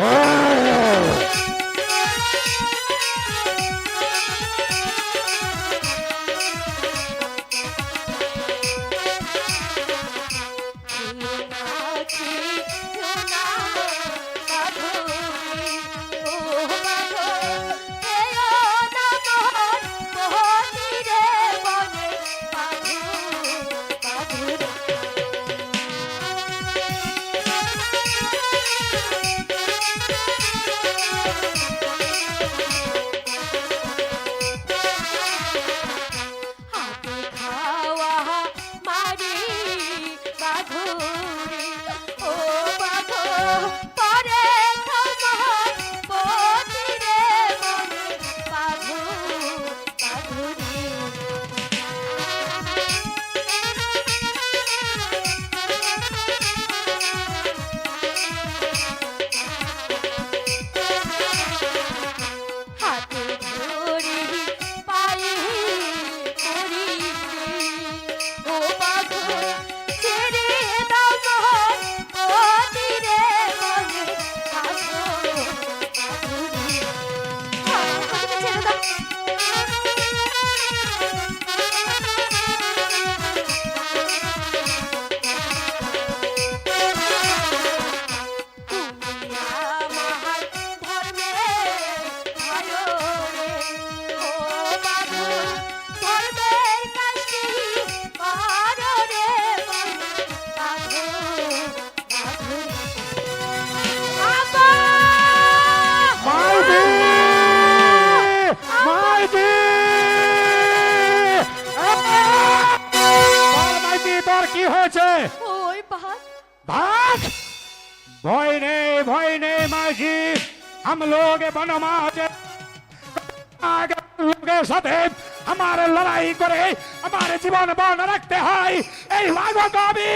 Ah! কি হয়েছে? ওই ভাত ভাত ভয় নেই ভয় নেই মাঝি हम लोग बनमाते লোকের সাথে আমার লড়াই করে আমার জীবন বন রাখতে হয়। এই লাগো কবি